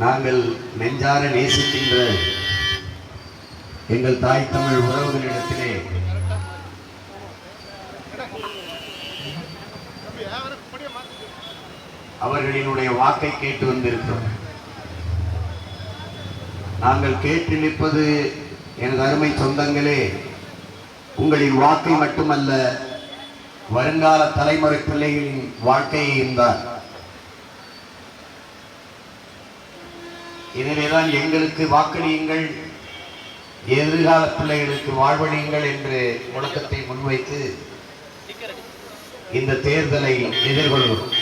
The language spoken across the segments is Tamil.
நாங்கள் நெஞ்சார நேசிக்கின்ற எங்கள் தாய் தமிழ் உறவுகளிடத்திலே அவர்களினுடைய வாக்கை கேட்டு வந்திருக்கிறோம். நாங்கள் கேட்டு நிற்பது எனது அருமை சொந்தங்களே உங்களின் வாக்கை மட்டுமல்ல வருங்கால தலைமுறை பிள்ளைகளின் வாழ்க்கையையும் தான். இதனைதான் எங்களுக்கு வாக்களியுங்கள் எதிர்கால பிள்ளைகளுக்கு வாழ்வழியுங்கள் என்று முழக்கத்தை முன்வைத்து இந்த தேர்தலை எதிர்கொள்கிறோம்.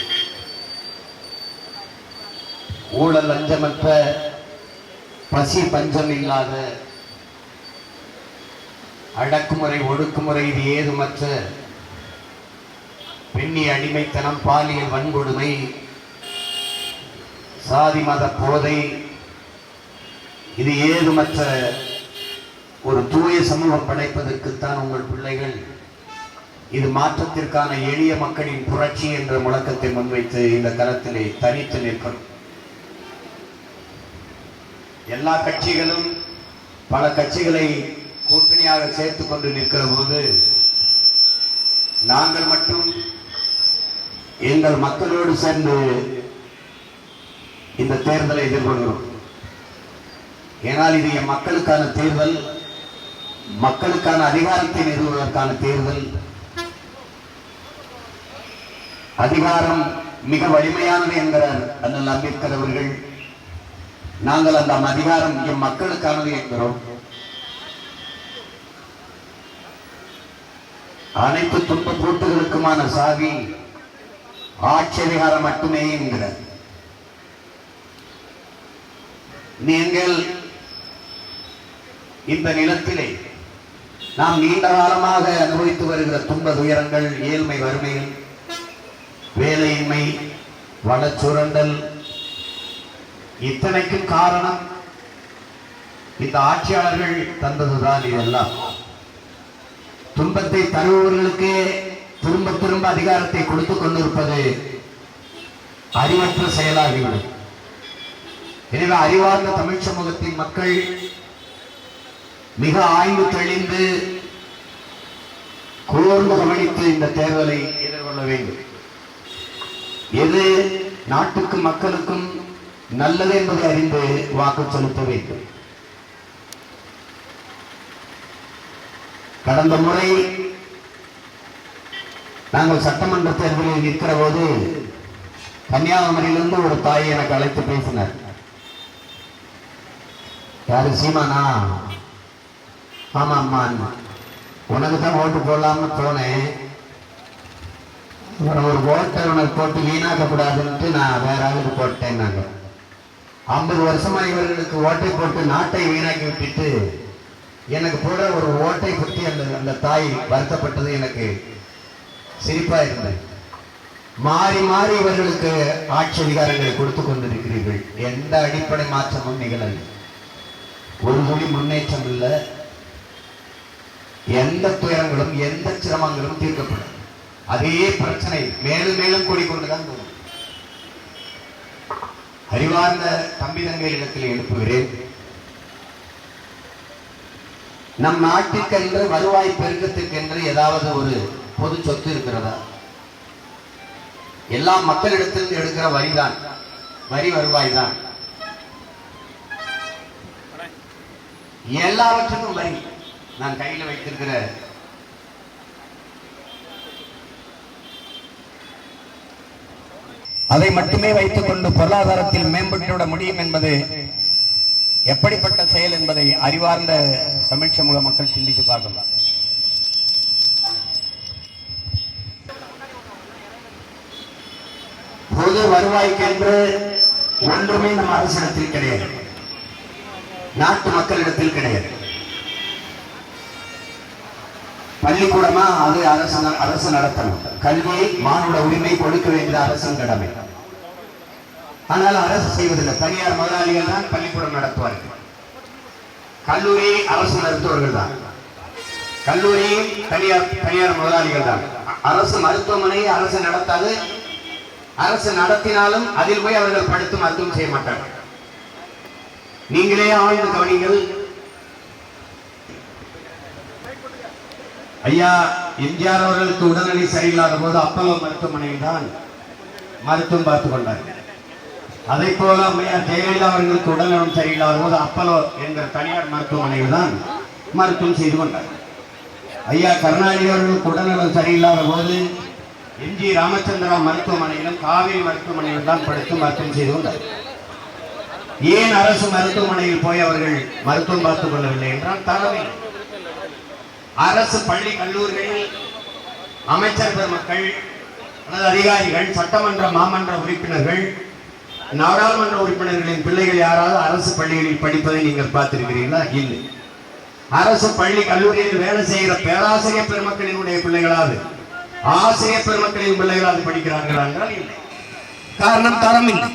ஊழல் லஞ்சமற்ற பசி பஞ்சம் இல்லாத அடக்குமுறை ஒடுக்குமுறை இது ஏதுமற்ற பெண்ணி அடிமைத்தனம் பாலியல் வன்கொடுமை சாதி மத போதை இது ஏதுமற்ற ஒரு தூய சமூகம் படைப்பதற்குத்தான் உங்கள் பிள்ளைகள் இது மாற்றத்திற்கான எளிய மக்களின் புரட்சி என்ற முழக்கத்தை முன்வைத்து இந்த தளத்திலே தனித்து நிற்கிறோம் எல்லா கட்சிகளும் பல கட்சிகளை கூட்டணியாக சேர்த்து கொண்டு நிற்கிற போது நாங்கள் மட்டும் எங்கள் மக்களோடு சேர்ந்து இந்த தேர்தலை எதிர்கொள்கிறோம். ஏனால் இது என் மக்களுக்கான தேர்தல் மக்களுக்கான அதிகாரத்தை நிறுவுவதற்கான தேர்தல். அதிகாரம் மிக வலிமையானது என்கிறார் அண்ணல் அம்பேத்கர் அவர்கள். நாங்கள் அந்த அதிகாரம் என் மக்களுக்கானது என்கிறோம். அனைத்து துன்ப கூட்டுகளுக்குமான சாவி ஆட்சி அதிகாரம் மட்டுமே என்கிறார். நீங்கள் இந்த நிலத்திலே நாம் நீண்ட காலமாக அனுபவித்து வருகிற துன்ப துயரங்கள் ஏழ்மை வறுமைகள் வேலையின்மை வளச்சுரண்டல் இத்தனைக்கும் காரணம் இந்த ஆட்சியாளர்கள் தந்ததுதான் இதெல்லாம். துன்பத்தை தருபவர்களுக்கே திரும்ப திரும்ப அதிகாரத்தை கொடுத்துக் கொண்டிருப்பது அறிவற்ற செயலாகிவிடும். எனவே அறிவார்ந்த தமிழ் சமூகத்தின் மக்கள் மிக ஆய்வு தெளிந்து கூர்ந்து கவனித்து இந்த தேர்தலை எதிர்கொள்ள வேண்டும். எது நாட்டுக்கும் மக்களுக்கும் நல்லது என்பதை அறிந்து வாக்கு செலுத்த வேண்டும். கடந்த முறை நாங்கள் சட்டமன்ற தேர்தலில் நிற்கிற போது கன்னியாகுமரியிலிருந்து ஒரு தாய் எனக்கு அழைத்து பேசினார். யாரு சீமானா? ஆமாம் அம்மா உனக்கு தான் ஓட்டு போடலாம்னு போனேன் அப்புறம் ஒரு ஓட்டை உனக்கு போட்டு வீணாக்கக்கூடாதுன்ட்டு நான் வேற ஆளுக்கு போட்டேன் நாங்கள் ஐம்பது வருஷமா இவர்களுக்கு ஓட்டை போட்டு நாட்டை வீணாக்கி விட்டுட்டு எனக்கு போட ஒரு ஓட்டை பற்றி அந்த அந்த தாய் வருத்தப்பட்டது எனக்கு சிரிப்பாக இருந்தது. மாறி மாறி இவர்களுக்கு ஆட்சி அதிகாரங்களை கொடுத்து கொண்டிருக்கிறீர்கள். எந்த அடிப்படை மாற்றமும் நிகழவில்லை. ஒரு துளி முன்னேற்றம் இல்லை. எந்த துயரங்களும் எந்த சிரமங்களும் தீர்க்கப்படும் அதே பிரச்சனை மேலும் மேலும் கூடிக்கொண்டுதான் போகும். அறிவார்ந்த தம்பி தங்கையிடத்தில் எழுப்புகிறேன். நம் நாட்டுக்கென்று வருவாய் பெருக்கத்துக்கென்று ஏதாவது ஒரு பொது சொத்து இருக்கிறதா? எல்லா மக்களிடத்தில் எடுக்கிற வரிதான். வரி வருவாய் தான் எல்லாவற்றுக்கும் வரி. நான் கையில் வைத்திருக்கிற அதை மட்டுமே வைத்துக் கொண்டு பொருளாதாரத்தில் மேம்பட்டுவிட முடியும் என்பது எப்படிப்பட்ட செயல் என்பதை அறிவார்ந்த தமிழ் சமூக மக்கள் சிந்தித்து பார்க்கலாம். பொது வருவாய்க்கென்று ஒன்றுமே நம் அரசிடத்தில் கிடையாது. நாட்டு மக்களிடத்தில் கிடையாது. பள்ளிக்கூடமா? அது அரசு அரசு நடத்தணும். கல்வியை மானுட உரிமை கொடுக்க வேண்டியது அரசின் கடமை. ஆனால் அரசு செய்வதில்லை. தனியார் முதலாளிகள் தான் பள்ளிக்கூடம் நடத்துவார்கள். கல்லூரி அரசு மருத்துவர்கள் தான். கல்லூரியும் தனியார் தனியார் முதலாளிகள் தான். அரசு மருத்துவமனையை அரசு நடத்தாது. அரசு நடத்தினாலும் அதில் போய் அவர்கள் படுத்து மருத்துவம் செய்ய மாட்டார்கள். நீங்களே ஆழ்ந்து கவனிங்கள். ஐயா எம்ஜிஆர் அவர்களுக்கு உடல்நிலை சரியில்லாத போது அப்பல்லோ மருத்துவமனையில் தான் மருத்துவம் பார்த்து கொண்டார். அதே போல அம்மையார் ஜெயலலிதா அவர்களுக்கு உடல்நலம் சரியில்லாத போது அப்பலோ என்கிற தனியார் மருத்துவமனையில் தான் மருத்துவம் செய்து கொண்டார். ஐயா கருணாநிதி அவர்களுக்கு உடல்நலம் சரியில்லாத போது எம் ஜி ராமச்சந்திரா மருத்துவமனையிலும் காவிரி மருத்துவமனையில் தான் படுத்து மருத்துவம் செய்து கொண்டார். ஏன் அரசு மருத்துவமனையில் போய் அவர்கள் மருத்துவம் பார்த்துக் கொள்ளவில்லை என்றால் தலைமை அரசு பள்ளி கல்லூரிகளில் அமைச்சர் பெருமக்கள் அல்லது அதிகாரிகள் சட்டமன்ற மாமன்ற உறுப்பினர்கள் நாடாளுமன்ற உறுப்பினர்களின் பிள்ளைகள் யாராவது அரசு பள்ளிகளில் படிப்பதை நீங்கள் பார்த்திருக்கிறீர்களா? இல்லை. அரசு பள்ளி கல்லூரியில் வேலை செய்கிற பேராசிரியர் பெருமக்களினுடைய பிள்ளைகளாவது ஆசிரியர் பெருமக்களின் பிள்ளைகளாவது படிக்கிறார்களா என்றால் இல்லை. காரணம் தரம் இல்லை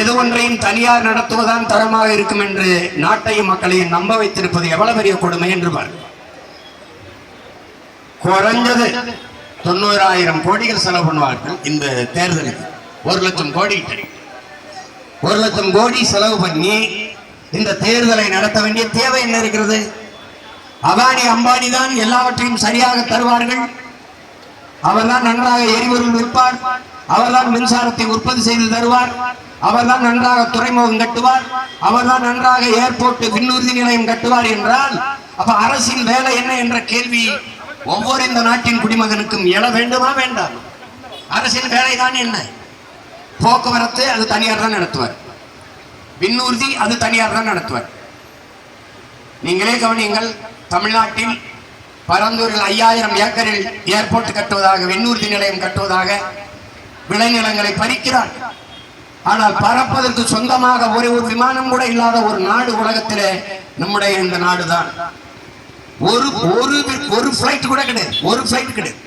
எது ஒன்றையும் தனியார் நடத்துவதுதான் தரமாக இருக்கும் என்று நாட்டையும் மக்களையும் நம்ப வைத்திருப்பது எவ்வளவு பெரிய கொடுமை என்று பாருங்கள். குறைஞ்சது தொண்ணூறாயிரம் கோடிகள் செலவு பண்ணுவார்கள் இந்த தேர்தலுக்கு. ஒரு லட்சம் கோடி. ஒரு லட்சம் கோடி செலவு பண்ணி இந்த தேர்தலை நடத்த வேண்டிய தேவை என்ன இருக்கிறது? அபானி அம்பானி தான் எல்லாவற்றையும் சரியாக தருவார்கள். அவர்தான் நன்றாக எரிபொருள் விற்பார். அவர்தான் மின்சாரத்தை உற்பத்தி செய்து தருவார். அவர்தான் நன்றாக துறைமுகம் கட்டுவார். அவர்தான் நன்றாக ஏர்போர்ட் விண்ணூர்தி நிலையம் கட்டுவார் என்றால் அப்ப அரசின் வேலை என்ன என்ற கேள்வி ஒவ்வொரு இந்த நாட்டின் குடிமகனுக்கும் எழ வேண்டுமா வேண்டாம் அரசின் வேலை தான் என்ன? போக்குவரத்து அது தனியார் தான் நடத்துவார். விண்ணூர்தி அது தனியார் தான் நடத்துவார். நீங்களே கவனியுங்கள் தமிழ்நாட்டில் பரந்தூரில் ஐயாயிரம் ஏக்கரில் ஏர்போர்ட் கட்டுவதாக விண்ணூர்தி நிலையம் கட்டுவதாக விளைநிலங்களை பறிக்கிறார். ஆனால் பறப்பதற்கு சொந்தமாக ஒரே ஒரு விமானம் கூட இல்லாத ஒரு நாடு உலகத்திலே நம்முடைய இந்த நாடுதான். ஒரு ஒரு ஒரு ஃப்ளைட் கூட கிடையாது. ஒரு ஃப்ளைட் கிடையாது.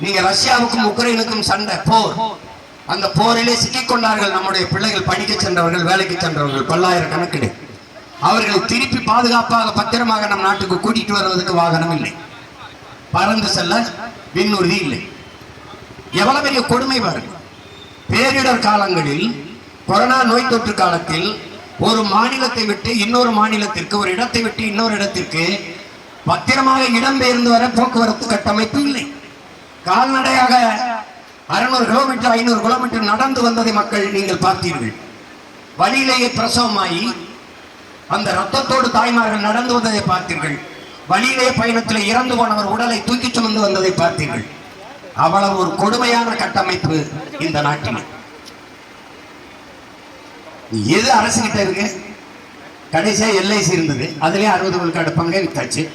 நீங்க ரஷ்யாவுக்கும் உக்ரைனுக்கும் சண்டை போர். அந்த போரிலே சிக்கிக் கொண்டார்கள் நம்முடைய பிள்ளைகள் படிக்க சென்றவர்கள் வேலைக்கு சென்றவர்கள் பல்லாயிரக்கணக்கிலே. அவர்களை திருப்பி பாதுகாப்பாக பத்திரமாக நம் நாட்டுக்கு கூட்டிட்டு வருவதற்கு வாகனம் இல்லை. பறந்து செல்ல விண்ணுறுதி இல்லை. எவ்வளவு பெரிய கொடுமை பாருங்கள் பேரிடர் காலங்களில் கொரோனா நோய் தொற்று காலத்தில் ஒரு மாநிலத்தை விட்டு இன்னொரு மாநிலத்திற்கு ஒரு இடத்தை விட்டு இன்னொரு இடத்திற்கு பத்திரமாக இடம்பெயர்ந்து வர போக்குவரத்து கட்டமைப்பு இல்லை. கால்நடையாக அறுநூறு கிலோமீட்டர் ஐநூறு கிலோமீட்டர் நடந்து வந்ததை மக்கள் நீங்கள் பார்த்தீர்கள். வழியிலேயே பிரசவமாகி அந்த ரத்தத்தோடு தாய்மார்கள் நடந்து வந்ததை பார்த்தீர்கள். வழியிலே பயணத்தில் இறந்து போனவர் உடலை தூக்கி சுமந்து வந்ததை பார்த்தீர்கள். அவ்வளவு ஒரு கொடுமையான கட்டமைப்பு இந்த நாட்டில். எது அரசு கிட்ட இருக்கு? கடைசியா எல்ஐசி இருந்தது. அதுலயே அறுபது விழுக்காடு பங்கே வித்தாச்சு.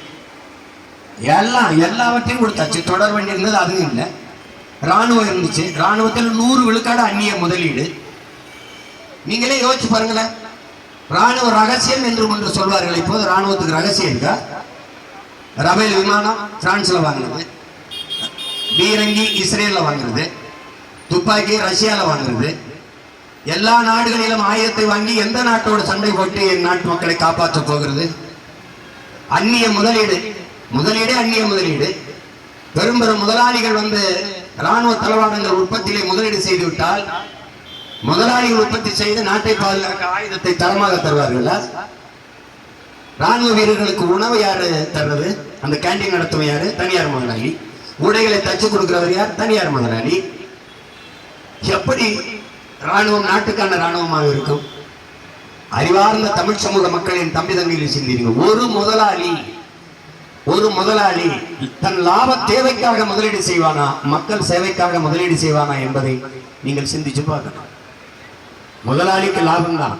எல்லாம் எல்லாவற்றையும் கொடுத்தாச்சு. தொடர் வண்டி இருந்தது அதுவும் இல்லை. ராணுவம் இருந்துச்சு. ராணுவத்தில் நூறு விழுக்காடு அந்நிய முதலீடு. நீங்களே யோசிச்சு பாருங்களேன். ராணுவ ரகசியம் என்று ஒன்று சொல்வார்கள். இப்போது ராணுவத்துக்கு ரகசியம் இருக்கா? ரபேல் விமானம் பிரான்ஸ்ல வாங்கினது பீரங்கி இஸ்ரேல்ல வாங்குறது. துப்பாக்கி ரஷ்யாவில் வாங்குறது. எல்லா நாடுகளிலும் ஆயுதத்தை வாங்கி எந்த நாட்டோட சண்டை போட்டு என் நாட்டு மக்களை காப்பாற்ற போகிறது? அந்நிய முதலீடு. முதலீடு அந்நிய முதலீடு. பெரும் பெரும் முதலாளிகள் வந்து ராணுவ தளவாடங்கள் உற்பத்தியிலே முதலீடு செய்து விட்டால் முதலாளிகள் உற்பத்தி செய்து நாட்டை பாதுகாக்க ஆயுதத்தை தரமாக தருவார்களா? ராணுவ வீரர்களுக்கு உணவு யாரு தர்றது? அந்த கேண்டீன் நடத்தும் யாரு? தனியார் முதலாளி. உடைகளை தச்சு கொடுக்கிறவர் யார்? தனியார் முதலாளி. எப்படி ராணுவம் நாட்டுக்கான ராணுவமாக இருக்கும். அறிவார்ந்த தமிழ் சமூக மக்களின் தம்பி தங்கையில் சிந்திங்க ஒரு முதலாளி ஒரு முதலாளி தன் லாப தேவைக்காக முதலீடு செய்வானா மக்கள் சேவைக்காக முதலீடு செய்வானா என்பதை நீங்கள் சிந்திச்சு பார்க்கணும். முதலாளிக்கு லாபம் தான்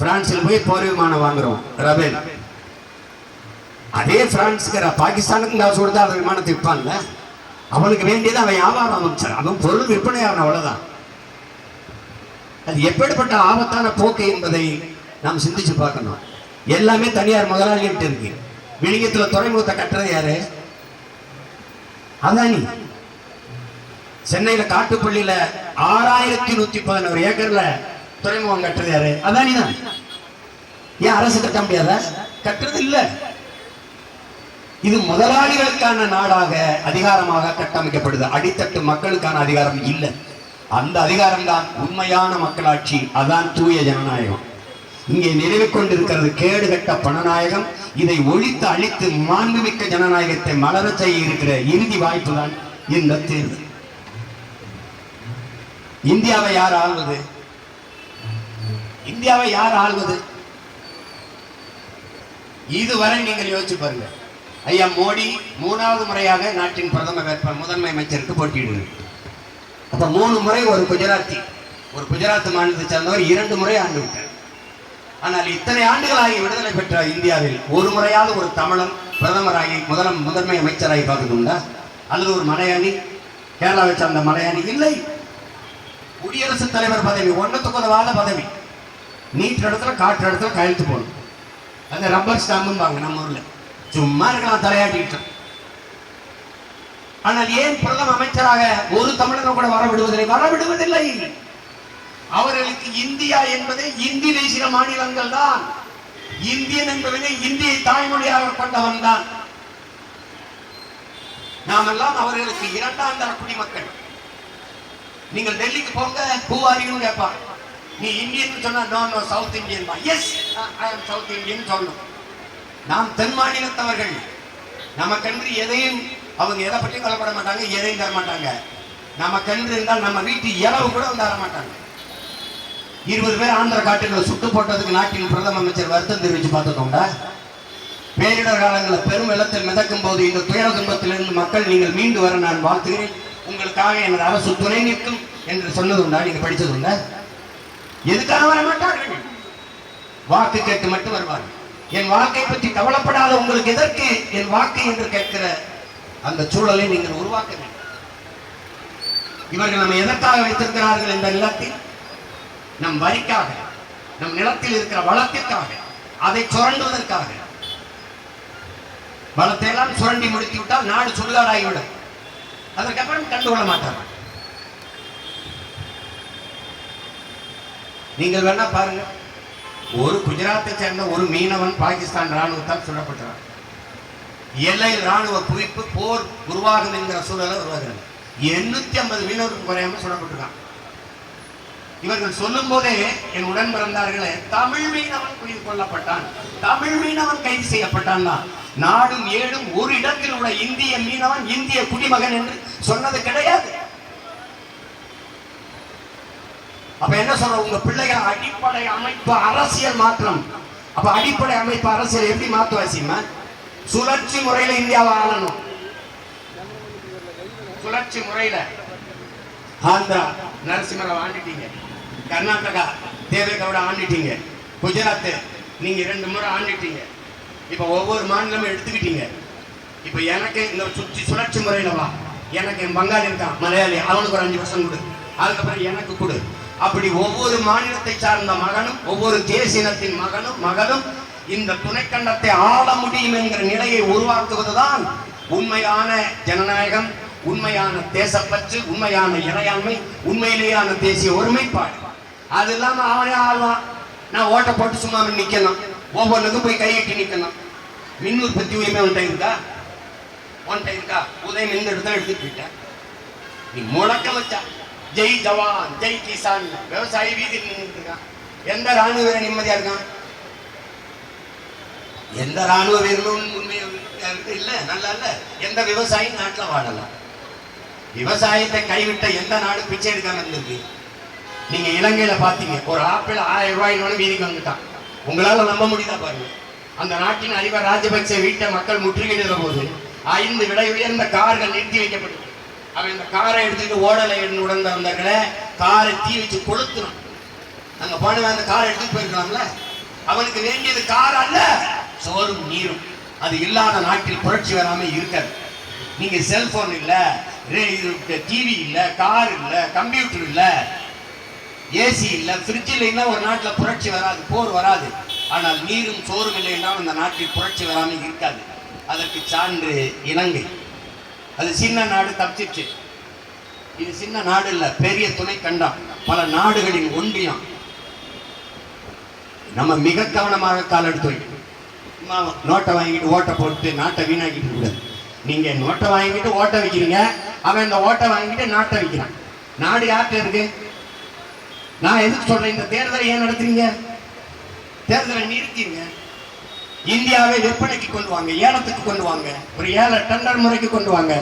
பிரான்சில் போய் போர் விமானம் வாங்குறோம். ரபேல். அதே பிரான்ஸுக்கு பாகிஸ்தானுக்கு காசு கொடுத்தா அந்த விமானத்தை விற்பான்ல. அவனுக்கு வேண்டியது அவன் வியாபாரம் அமைச்சர் அவன் பொருள் விற்பனை ஆகணும் அவ்வளவுதான். அது எப்படிப்பட்ட ஆபத்தான போக்கு என்பதை நாம் சிந்திச்சு பார்க்கணும். எல்லாமே தனியார் முதலாளிகிட்ட இருக்கு. விழியத்துல துறைமுகத்தை கட்டுறது யாரு? அதானி. சென்னையில காட்டுப்பள்ளியில ஆறாயிரத்தி நூத்தி பதினோரு ஏக்கர்ல துறைமுகம் கட்டுறது யாரு? அதானி தான். ஏன் அரசு கட்ட முடியாத? கட்டுறது இல்ல. இது முதலாளிகளுக்கான நாடாக அதிகாரமாக கட்டமைக்கப்படுது. அடித்தட்டு மக்களுக்கான அதிகாரம் இல்லை. அந்த அதிகாரம் தான் உண்மையான மக்களாட்சி. அதான் தூய ஜனநாயகம். இங்கே நிலவி கொண்டிருக்கிறது கேடுகட்ட பணநாயகம். இதை ஒழித்து அழித்து மாண்புமிக்க ஜனநாயகத்தை மலர செய்ய இருக்கிற இறுதி வாய்ப்பு தான் இந்த தேர்தல் இந்தியாவை யார் ஆள்வது? இந்தியாவை யார் ஆள்வது? இதுவரை நீங்கள் யோசிச்சு பாருங்க. ஐயா மோடி மூணாவது முறையாக நாட்டின் பிரதம வேட்பாளர் முதன்மை அமைச்சருக்கு போட்டியிடுகிறார். அப்ப மூணு முறை ஒரு குஜராத்தி ஒரு குஜராத் மாநிலத்தை சேர்ந்தவர் இரண்டு முறை ஆண்டு விட்டார். ஆனால் இத்தனை ஆண்டுகளாகி விடுதலை பெற்ற இந்தியாவில் ஒரு முறையாவது ஒரு தமிழன் பிரதமராகி முதலம் முதன்மை அமைச்சராகி பார்த்துக்கொண்டா அல்லது ஒரு மலையாளி கேரளாவை சார்ந்த மலையாளி இல்லை. குடியரசுத் தலைவர் பதவி ஒன்றுத்துக்கு உதவாத பதவி. நீட்டு இடத்துல காற்று இடத்துல கழுத்து போகணும் அந்த ரப்பர் ஸ்டாம்பும்பாங்க நம்ம ஊரில். சும்மா இருக்கலாம் தலையாட்டிக்கிட்டோம் ஆனால் ஏன் பிரதம அமைச்சராக ஒரு தமிழனை கூட வர விடுவதில்லை வர விடுவதில்லை அவர்களுக்கு இந்தியா என்பதே இந்தி தேசிய மாநிலங்கள் தான். இந்தியன் என்பவனே இந்தியை தாய்மொழியாக கொண்டவன் தான். நாமெல்லாம் அவர்களுக்கு இரண்டாம் தர குடிமக்கள். நீங்கள் டெல்லிக்கு போங்க பூவாரின்னு கேட்பான். நீ இந்தியன் சொன்னா நோ நோ சவுத் இந்தியன் தான். Yes I am south Indian சொல்லணும் நாம் தென் மாநிலத்தவர்கள். நமக்கென்று எதையும் அவங்க எதை பற்றியும் கவலைப்பட மாட்டாங்க எதையும் தர மாட்டாங்க. கன்று இருந்தால் நம்ம வீட்டு இளவு கூட வந்து தர மாட்டாங்க. இருபது பேர் ஆந்திர காட்டுகளை சுட்டு போட்டதுக்கு நாட்டின் பிரதம அமைச்சர் வருத்தம் தெரிவித்து பார்த்துக்கோங்க பேரிடர் காலங்களில் பெரும் வெள்ளத்தில் மிதக்கும் போது இந்த துயர துன்பத்திலிருந்து மக்கள் நீங்கள் மீண்டு வர நான் வாழ்த்துகிறேன். உங்களுக்காக எனது அரசு துணை நிற்கும் என்று சொன்னதுண்டா நீங்க படிச்சதுண்டா? எதுக்காக வர மாட்டார்கள்? வாக்கு கேட்டு மட்டும் வருவார்கள். என் வாழ்க்கை பற்றி கவலைப்படாத உங்களுக்கு எதற்கு என் வாக்கு என்று கேட்கிற அந்த சூழலை நீங்கள் உருவாக்க வேண்டும். இவர்கள் நம்ம எதற்காக வைத்திருக்கிறார்கள் இந்த நிலத்தில் நம் வரிக்காக நம் நிலத்தில் இருக்கிற வளத்திற்காக அதை சுரண்டுவதற்காக. வளத்தை எல்லாம் சுரண்டி முடித்து விட்டால் நாடு சுடுகாடாகிவிடும். அதற்கப்புறம் கண்டுகொள்ள மாட்டார்கள். நீங்கள் வேணா பாருங்க. ஒரு குஜராத்தை சேர்ந்த ஒரு மீனவன் பாகிஸ்தான் ராணுவத்தால் சுடப்பட்டார் எல்லையில் ராணுவ குவிப்பு போர் உருவாகும் என்கிற சூழலை உருவாகிறது எண்ணூத்தி ஐம்பது மீனவர்கள் குறையாம சொல்லப்பட்டிருக்கான். இவர்கள் சொல்லும் போதே என் உடன் பிறந்தார்களே தமிழ் மீனவன் குயில் கொல்லப்பட்டான். தமிழ் மீனவன் கைது செய்யப்பட்டான் நாடும் ஏழும் ஒரு இடத்தில் உள்ள இந்திய மீனவன் இந்திய குடிமகன் என்று சொன்னது கிடையாது. அப்ப என்ன சொல்ற? உங்க பிள்ளைகள் அடிப்படை அமைப்பு அரசியல் மாற்றம் அப்ப அடிப்படை அமைப்பு அரசியல் எப்படி மாத்துவாசிமா சுழற்சி முறையில இந்தியாவை ஆளணும். சுழற்சி முறையில. ஆந்திரா நரசிம்மராவ் ஆண்டுட்டீங்க. கர்நாடகா தேவேகவுடா ஆண்டுட்டீங்க. குஜராத் நீங்க ரெண்டு முறை ஆண்டுட்டீங்க. இப்ப ஒவ்வொரு மாநிலமும் எடுத்துக்கிட்டீங்க. இப்ப எனக்கு இந்த சுற்றி சுழற்சி முறையில வா. எனக்கு என் பங்காளி இருக்கான் மலையாளி. அவனுக்கு ஒரு அஞ்சு வருஷம் கொடு. அதுக்கப்புறம் எனக்கு கொடு. அப்படி ஒவ்வொரு மாநிலத்தை சார்ந்த மகனும் ஒவ்வொரு தேசியனத்தின் மகனும் மகளும் இந்த துணைக்கண்டத்தை ஆள முடியும் என்கிற நிலையை உருவாக்குவதுதான் உண்மையான ஜனநாயகம் உண்மையான தேசப்பற்று உண்மையான இறையாண்மை உண்மையிலேயான தேசிய ஒருமைப்பாடு. அது இல்லாம அவனே ஆழ்வான் நான் ஓட்ட போட்டு சும்மா நிக்கணும். ஒவ்வொன்றுக்கும் போய் கையிட்டு நிக்கணும். மின் உற்பத்தி உரிமை உன்ட்ட இருக்கா? உன்ட்ட இருக்கா? உதயம் இந்த இடத்துல எடுத்துட்டு போயிட்டேன் நீ முழக்க வச்சா. ஜெய் ஜவான் ஜெய் கிசான். விவசாயி வீதியில் நின்றுட்டு இருக்கான். எந்த ராணுவ நிம்மதியா இருக்கான்? எந்த ராணுவ வீரனும் உண்மையை இல்லை நல்லா இல்லை. எந்த விவசாயி நாட்டில் வாழலாம் விவசாயத்தை கைவிட்ட எந்த நாடு பிச்சை எடுக்காம இருந்திருக்கு. நீங்க இலங்கையில பாத்தீங்க ஒரு ஆப்பிள் ஆயிரம் ரூபாய் வீதிக்கு வந்துட்டான். உங்களால நம்ப முடியுதா பாருங்க. அந்த நாட்டின் அதிபர் ராஜபக்சே வீட்டை மக்கள் முற்றுகையிடுற போது ஐந்து விலை உயர்ந்த கார்கள் நிறுத்தி வைக்கப்பட்டது. அவன் இந்த காரை எடுத்துட்டு ஓடலை உடந்த வந்தவர்களை காரை தீ வச்சு கொளுத்துனான். அங்க போனவன் அந்த காரை எடுத்துட்டு போயிருக்கலாம்ல. அவனுக்கு வேண்டியது கார் அல்ல சோறும் நீரும். அது இல்லாத நாட்டில் புரட்சி வராமல் இருக்காது. நீங்க செல்ஃபோன் இல்லை டிவி இல்லை கார் இல்லை கம்ப்யூட்டர் இல்லை ஏசி இல்லை ஃப்ரிட்ஜ் இல்லைன்னா ஒரு நாட்டில் புரட்சி வராது போர் வராது. ஆனால் நீரும் சோறும் இல்லைன்னா அந்த நாட்டில் புரட்சி வராமல் இருக்காது. அதற்கு சான்று இலங்கை. அது சின்ன நாடு தப்பிச்சிச்சு இது சின்ன நாடு இல்லை பெரிய துணை கண்டம். பல நாடுகளின் ஒன்றியம். நம்ம மிக கவனமாக காலெடுத்து வைக்கணும். சும்மா நோட்டை வாங்கிட்டு ஓட்டை போட்டு நாட்டை வீணாக்கிட்டு கூடாது நீங்கள் நோட்டை வாங்கிட்டு ஓட்டை வைக்கிறீங்க. அவன் இந்த ஓட்டை வாங்கிட்டு நாட்டை வைக்கிறான். நாடு யார்கிட்ட இருக்கு? நான் எதுக்கு சொல்கிறேன் இந்த தேர்தலை ஏன் நடத்துறீங்க? தேர்தலை நிறுத்திடுங்க. இந்தியாவை விற்பனைக்கு கொண்டு வாங்க ஏலத்துக்கு கொண்டு வாங்க ஒரு ஏழை டெண்டர் முறைக்கு கொண்டு வாங்க.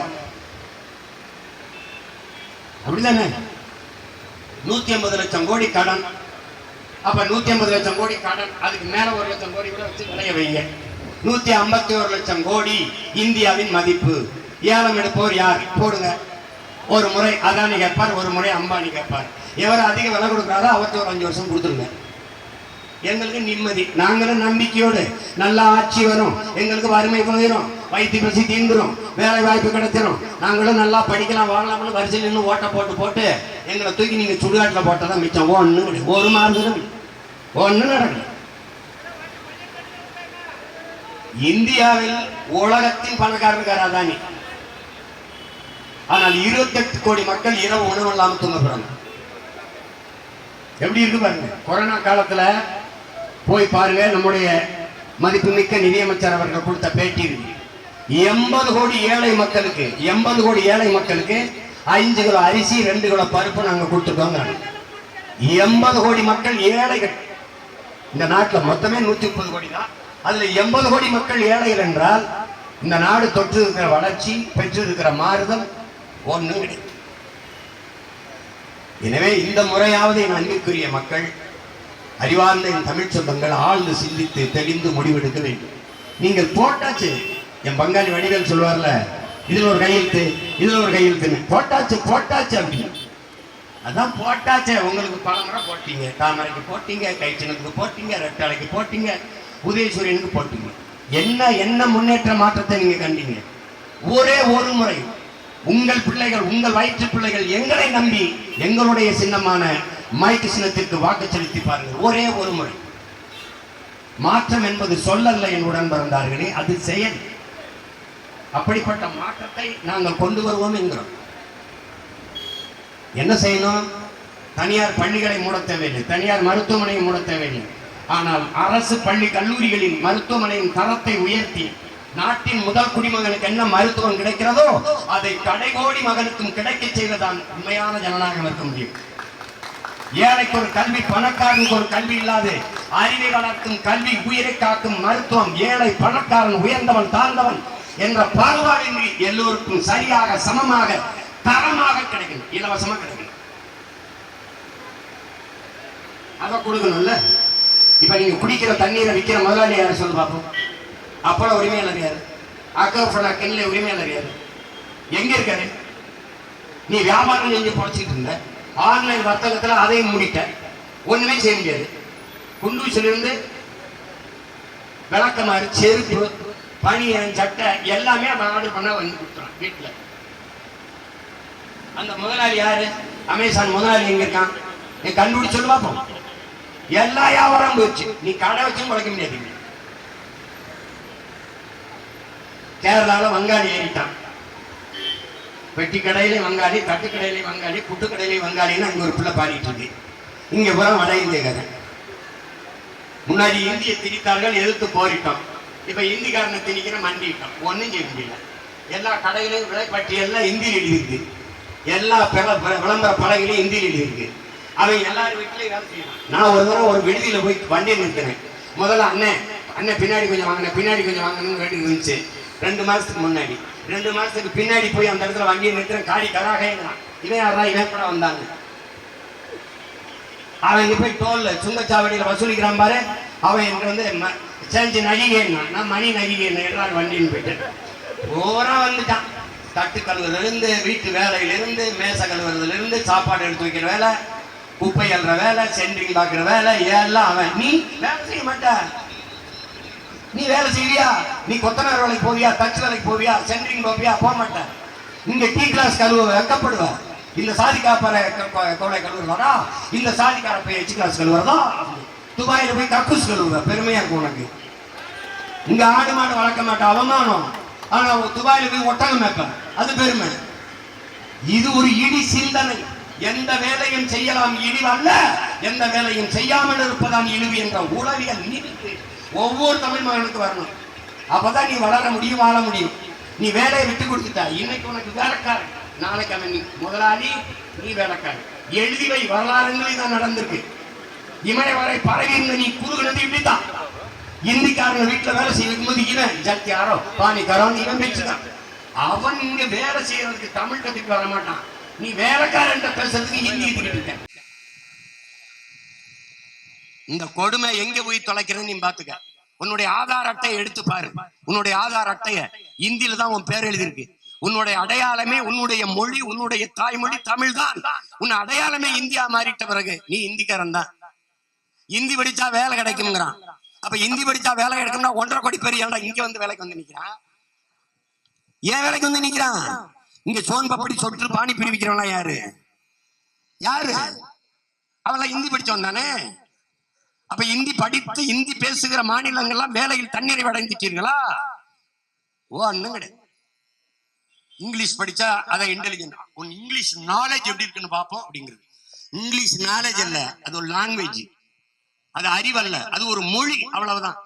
அப்படிதானே? நூற்றி ஐம்பது லட்சம் கோடி கடன். அப்ப நூத்தி ஐம்பது லட்சம் கோடி கடன். அதுக்கு மேல ஒரு லட்சம் கோடி கூட வச்சு விளைய வைங்க. நூத்தி ஐம்பத்தி ஒரு லட்சம் கோடி இந்தியாவின் மதிப்பு. ஏலம் எடுப்போர் யார்? போடுங்க. ஒரு முறை அதானி கேட்பார் ஒரு முறை அம்பானி கேட்பார். எவர் அதிக விலை கொடுக்குறாரோ அவர்கிட்ட ஒரு அஞ்சு வருஷம் கொடுத்துருங்க. எங்களுக்கு நிம்மதி. நாங்களும் நம்பிக்கையோடு நல்ல ஆட்சி வரும். எங்களுக்கு வறுமை போயிடும் வயிற்று பசி தீந்துரும். வேலை வாய்ப்பு கிடைச்சிரும். நாங்களும் நல்லா படிக்கலாம் வாங்கலாம்னு வரிசையில் நின்று ஓட்டை போட்டு போட்டு எங்களை தூக்கி நீங்க சுடுகாட்டில் போட்டதான் மிச்சம். ஒன்று ஒரு மாறுதலும் ஒன்று நடக்கல. இந்தியாவில் உலகத்தின் பணக்காரனுக்கார அதானி. ஆனால் இருபத்தெட்டு கோடி மக்கள் இரவு உணவு இல்லாமல் தூங்கப்படுறாங்க எப்படி இருக்கு பாருங்க. கொரோனா காலத்துல போய் பாருங்க நம்முடைய மதிப்புமிக்க நிதியமைச்சர் அவர்கள் கொடுத்த பேட்டி இருக்கு எண்பது கோடி ஏழை மக்களுக்கு எண்பது கோடி ஏழை மக்களுக்கு அஞ்சு கிலோ அரிசி ரெண்டு கிலோ பருப்பு நாங்க கொடுத்துருக்கோங்க. எண்பது கோடி மக்கள் ஏழைகள். இந்த நாட்டில் மொத்தமே நூத்தி முப்பது கோடி தான். அதுல எண்பது கோடி மக்கள் ஏழைகள் என்றால் இந்த நாடு தொற்று இருக்கிற வளர்ச்சி பெற்று இருக்கிற மாறுதல் ஒன்றும் கிடையாது. எனவே இந்த முறையாவது என் அன்பிற்குரிய மக்கள் அறிவார்ந்த என் தமிழ் சொந்தங்கள் ஆழ்ந்து சிந்தித்து தெளிந்து முடிவெடுக்க வேண்டும். நீங்கள் போட்டாச்சு என் பங்காளி வடிவேல் சொல்வார்ல இதுல ஒரு கையெழுத்து இதுல ஒரு கையெழுத்துன்னு போட்டாச்சு போட்டாச்சு அப்படின்னு. அதான் போட்டாச்சே உங்களுக்கு பல முறை போட்டீங்க தாமரைக்கு போட்டீங்க கைச்சினத்துக்கு போட்டீங்க ரெட்டாளைக்கு போட்டீங்க உதயசூரியனுக்கு போட்டீங்க. என்ன என்ன முன்னேற்ற மாற்றத்தை நீங்க கண்டீங்க? ஒரே ஒரு முறை. உங்கள் பிள்ளைகள் உங்கள் வயிற்று பிள்ளைகள் எங்களை நம்பி எங்களுடைய சின்னமான மைக்கு சின்னத்திற்கு வாக்கு செலுத்தி பாருங்கள். ஒரே ஒரு முறை. மாற்றம் என்பது சொல்லல்ல என் பிறந்தார்களே அது செயல். அப்படிப்பட்ட மாற்றத்தை நாங்கள் கொண்டு வருவோம் என்கிறோம். என்ன செய்யணும்? தனியார் பள்ளிகளை மூட தேவையில்லை. தனியார் மருத்துவமனையை மூட தேவையில்லை. ஆனால் அரசு பள்ளி கல்லூரிகளின் மருத்துவமனையின் தரத்தை உயர்த்தி நாட்டின் முதல் குடிமகனுக்கு என்ன மருத்துவம் கிடைக்கிறதோ அதை கடைகோடி மகனுக்கும் கிடைக்க செய்வதுதான் உண்மையான ஜனநாயகம் இருக்க முடியும். ஏழைக்கு ஒரு கல்வி பணக்காரனுக்கு ஒரு கல்வி இல்லாது. அறிவை வளர்க்கும் கல்வி உயிரை காக்கும் மருத்துவம் ஏழை பணக்காரன் உயர்ந்தவன் தாழ்ந்தவன் என்ற பாகுபாடின்றி எல்லோருக்கும் சரியாக சமமாக தரமாக கிடைக்கும் இலவசமா கிடைக்கும் அதை கொடுக்கணும்ல? இப்ப நீங்க குடிக்கிற தண்ணீரை விற்கிற முதலாளி யாரு சொல்லு பார்ப்போம் அப்போல உரிமையாளர் யாரு? அக்கா கெல்ல உரிமையாளர் யாரு? எங்க இருக்காரு? நீ வியாபாரம் செஞ்சு பொழைச்சிட்டு இருந்த. ஆன்லைன் வர்த்தகத்தில் அதையும் மூடிட்ட ஒண்ணுமே செய்ய முடியாது. குண்டூசிலிருந்து விளக்கமாறு செருப்பு பனியன் சட்டை எல்லாமே அவன் ஆர்டர் பண்ண வந்து கொடுத்துறான் வீட்டில் அந்த முதலாளி யாரு? அமேசான் முதலாளி எங்க இருக்கான்? நீ கண்டுபிடிச்சு சொல்லு பார்ப்போம் எல்லா வியாபாரம் போச்சு நீ கடை வச்சும் முளைக்க முடியாது கேரளால வங்காளி ஏறிட்டான். பெட்டி கடையிலே வங்காளி தட்டு கடையிலே வங்காளி புட்டு கடையிலே வங்காளின்னு அங்கே ஒரு பிள்ளை பாடிட்டு இருக்கு. இங்கே பூரா வட இந்திய கதை. முன்னாடி இந்திய திணித்தார்கள் எதிர்த்து போரிட்டோம். இப்போ இந்திக்காரனை திணிக்கிற மண்டிட்டோம். ஒன்றும் செய்ய முடியல. எல்லா கடைகளையும் விலைப்பட்டியெல்லாம் இந்தியில் எழுதியிருக்கு எல்லா பிற- விளம்பர பலகையிலையும் இந்தியில் எழுதியிருக்கு அவன் எல்லாரும் வீட்டிலையும் வேலை செய்யலாம். நான் ஒரு தடவை ஒரு விடுதியில் போய் வண்டியை நிறுத்தினேன். முதல்ல அண்ணன் அண்ணன் பின்னாடி கொஞ்சம் வாங்கினேன் பின்னாடி கொஞ்சம் வாங்கணும்னு வேண்டி இருந்துச்சு. ரெண்டு மாதத்துக்கு முன்னாடி. ரெண்டு மாசத்துக்கு பின்னாடி போய் அந்த இடத்துல வண்டியை நிறுத்துறேன். காடி கராக இவன் யாரா இவன் கூட வந்தாங்க அவன் போய் டோல்ல சுங்கச்சாவடியில் வசூலிக்கிறான் பாரு. அவன் எனக்கு வந்து ம- சேஞ்சு நடிகைன்னா நான் மணி நடிகை எடுறாரு வண்டின்னு போயிட்டேன் பூரா வந்துட்டான். தட்டு கழுவுறதுலேருந்து வீட்டு வேலையிலேருந்து மேசை மேச சாப்பாடு எடுத்து வைக்கிற வேலை குப்பை அல்ற வேலை சென்ட்ரிங் பார்க்குற வேலை எல்லாம் அவன். நீ வேலை செய்ய மாட்டான் நீ வேலை செய்வியா நீ கொத்தனார் வேலைக்கு போவியா தச்சு வேலைக்கு போவியா சென்ட்ரிங் போவியா போக மாட்டேன். இங்க டீ கிளாஸ் கழுவ வெக்கப்படுவ. இந்த சாதிக்காப்பார கோலை கழுவுறதா? இந்த சாதிக்கார போய் எச்சு கிளாஸ் கழுவுறதா? துபாயில போய் கக்கூஸ் கழுவுற பெருமையா இருக்கும் உனக்கு. இங்க ஆடு மாடு வளர்க்க மாட்டேன் அவமானம். ஆனா அவன் துபாயில போய் ஒட்டகம் மேப்பேன் அது பெருமை. இது ஒரு இடி சிந்தனை. எந்த வேலையும் செய்யலாம். இழிவு அல்ல. எந்த வேலையும் செய்யாமல் இருப்பதான் இழிவு என்ற உளவியல் நீதி. ஒவ்வொரு தமிழ் மகனுக்கு வரணும். அப்பதான் நீ வளர முடியும் வாழ முடியும். நீ வேலையை விட்டு கொடுத்துட்டா இன்னைக்கு உனக்கு வேலைக்காரன். நாளைக்கு அவன் நீ முதலாளி நீ வேலைக்காரன். எழுதி வை வரலாறுங்களே தான் நடந்திருக்கு. இமய வரை பரவி இருந்த நீ குறுகினது இப்படித்தான். இந்திக்காரங்க வீட்டுல வேலை செய்ய போது இவன் ஜத்தியாரோ பாணிக்காரன் இவன் பேச்சுதான். அவன் இங்க வேலை செய்யறதுக்கு தமிழ் கத்துக்கு வர மாட்டான் நீ வேலைக்காரன் பேசுறதுக்கு ஹிந்தி கத்துக்கிட்டு இருக்க இந்த கொடுமை எங்க போய் தொலைக்கிறேன்னு நீ பாத்துக்க உன்னுடைய ஆதார் அட்டையை எடுத்து பாரு. உன்னுடைய ஆதார் அட்டைய இந்தியில தான் உன் பேர் எழுதியிருக்கு. உன்னுடைய அடையாளமே உன்னுடைய மொழி உன்னுடைய தாய்மொழி தமிழ் தான் உன் அடையாளமே இந்தியா மாறிட்ட பிறகு நீ இந்திக்காரன் தான். இந்தி படிச்சா வேலை கிடைக்கும்ங்கிறான். அப்ப இந்தி படிச்சா வேலை கிடைக்கும்னா ஒன்றரை கோடி பேர் ஏன்டா இங்க வந்து வேலைக்கு வந்து நிக்கிறான்? ஏன் வேலைக்கு வந்து நிக்கிறான்? இங்க சோன் பப்படி சொட்டு பாணி பிரிவிக்கிறவனா யாரு? யாரு? அவெல்லாம் இந்தி படிச்சவன் தானே? அப்ப இந்தி படித்து இந்தி பேசுகிற மாநிலங்கள்லாம் வேலையில் தண்ணீரை அடைந்துட்டீர்களா ஓ அண்ணன் கிடையாது. இங்கிலீஷ் படிச்சா அதை இன்டெலிஜென்ட் உன் இங்கிலீஷ் நாலேஜ் எப்படி இருக்குன்னு பார்ப்போம் அப்படிங்கிறது. இங்கிலீஷ் நாலேஜ் அல்ல அது ஒரு லாங்குவேஜ் அது அறிவல்ல அது ஒரு மொழி அவ்வளவுதான்.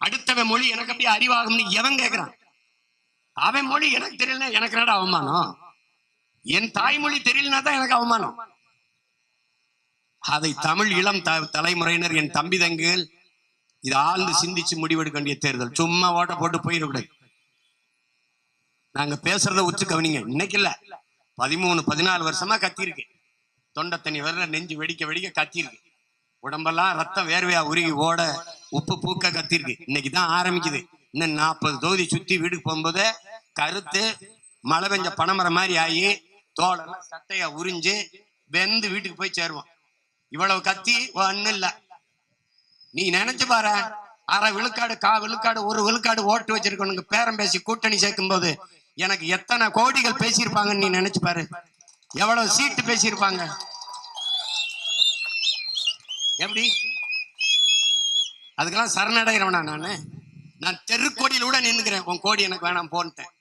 அடுத்தவன் மொழி எனக்கு அப்படியே அறிவாகும்னு எவன் கேட்கிறான் அவன் மொழி எனக்கு தெரியல எனக்கு என்னடா அவமானம்? என் தாய்மொழி தெரியலனா தான் எனக்கு அவமானம். அதை தமிழ் இளம் த- தலைமுறையினர் என் தம்பி தங்கள் இது ஆழ்ந்து சிந்திச்சு முடிவெடுக்க வேண்டிய தேர்தல். சும்மா ஓட்ட போட்டு போயிடக்கூடாது நாங்க பேசுறத உச்சு கவனிங்க. இன்னைக்கு இல்ல. பதிமூணு பதினாலு வருஷமா கத்திருக்கு தொண்டை தண்ணி வரல நெஞ்சு வெடிக்க வெடிக்க கத்திருக்கு உடம்பெல்லாம் ரத்தம் வேர்வையா உருகி ஓட உப்பு பூக்க கத்திருக்கு இன்னைக்கு தான் ஆரம்பிக்குது. இன்னும் நாற்பது தொகுதி சுத்தி வீட்டுக்கு போகும்போது கருத்து மழை பெஞ்ச பனைமரம் மாதிரி ஆகி தோலெல்லாம் சட்டையா உறிஞ்சு வெந்து வீட்டுக்கு போய் சேருவோம். இவ்வளவு கத்தி ஒன்னு இல்ல நீ நினைச்சு பாரு. அரை விழுக்காடு கா விழுக்காடு ஒரு விழுக்காடு ஓட்டு வச்சிருக்கணும் பேரம் பேசி கூட்டணி சேர்க்கும் போது எனக்கு எத்தனை கோடிகள் பேசியிருப்பாங்கன்னு நீ நினைச்சு பாரு. எவ்வளவு சீட்டு பேசியிருப்பாங்க? எப்படி? அதுக்கெல்லாம் சரணடைகிறவனா நானு? நான் தெருக்கோடியில் கூட நின்னுக்கிறேன். உன் கோடி எனக்கு வேணாம் போன்ட்டேன்.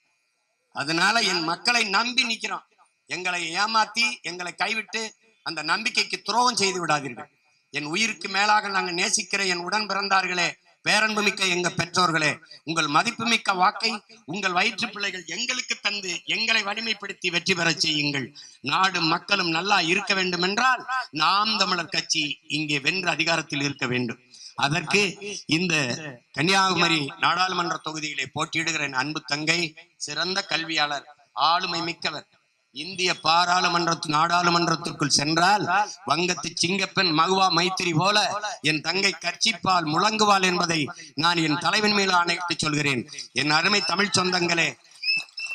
அதனால என் மக்களை நம்பி நிக்கிறோம். எங்களை ஏமாத்தி எங்களை கைவிட்டு அந்த நம்பிக்கைக்கு துரோகம் செய்து விடாதீர்கள். என் உயிருக்கு மேலாக நாங்கள் நேசிக்கிற என் உடன் பிறந்தார்களே பேரன்புமிக்க எங்க பெற்றோர்களே உங்கள் மதிப்புமிக்க வாக்கை உங்கள் வயிற்று பிள்ளைகள் எங்களுக்கு தந்து எங்களை வலிமைப்படுத்தி வெற்றி பெறச் செய்யுங்கள். நாடும் மக்களும் நல்லா இருக்க வேண்டும் என்றால் நாம் தமிழர் கட்சி இங்கே வென்று அதிகாரத்தில் இருக்க வேண்டும். அதற்கு இந்த கன்னியாகுமரி நாடாளுமன்ற தொகுதியிலே போட்டியிடுகிற என் அன்பு தங்கை சிறந்த கல்வியாளர் ஆளுமை மிக்கவர் இந்திய பாராளுமன்ற நாடாளுமன்றத்திற்குள் சென்றால் வங்கத்து சிங்கப்பெண் மகுவா மைத்திரி போல என் தங்கை கர்ச்சிப்பால் முழங்குவாள் என்பதை நான் என் தலைவன் மேல் ஆணையிட்டு சொல்கிறேன். என் அருமை தமிழ் சொந்தங்களே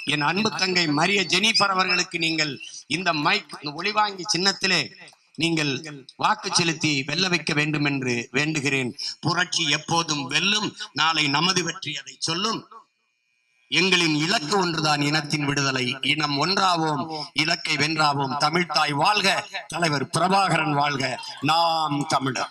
என் அன்பு தங்கை மரிய ஜெனிஃபர் அவர்களுக்கு நீங்கள் இந்த மைக் ஒளிவாங்கி சின்னத்திலே நீங்கள் வாக்கு செலுத்தி வெல்ல வைக்க வேண்டும் என்று வேண்டுகிறேன். புரட்சி எப்போதும் வெல்லும் நாளை நமது வெற்றி அதை சொல்லும். எங்களின் இலக்கு ஒன்றுதான் இனத்தின் விடுதலை. இனம் ஒன்றாவோம் இலக்கை வென்றாவோம். தமிழ்தாய் வாழ்க தலைவர் பிரபாகரன் வாழ்க. நாம் தமிழர்.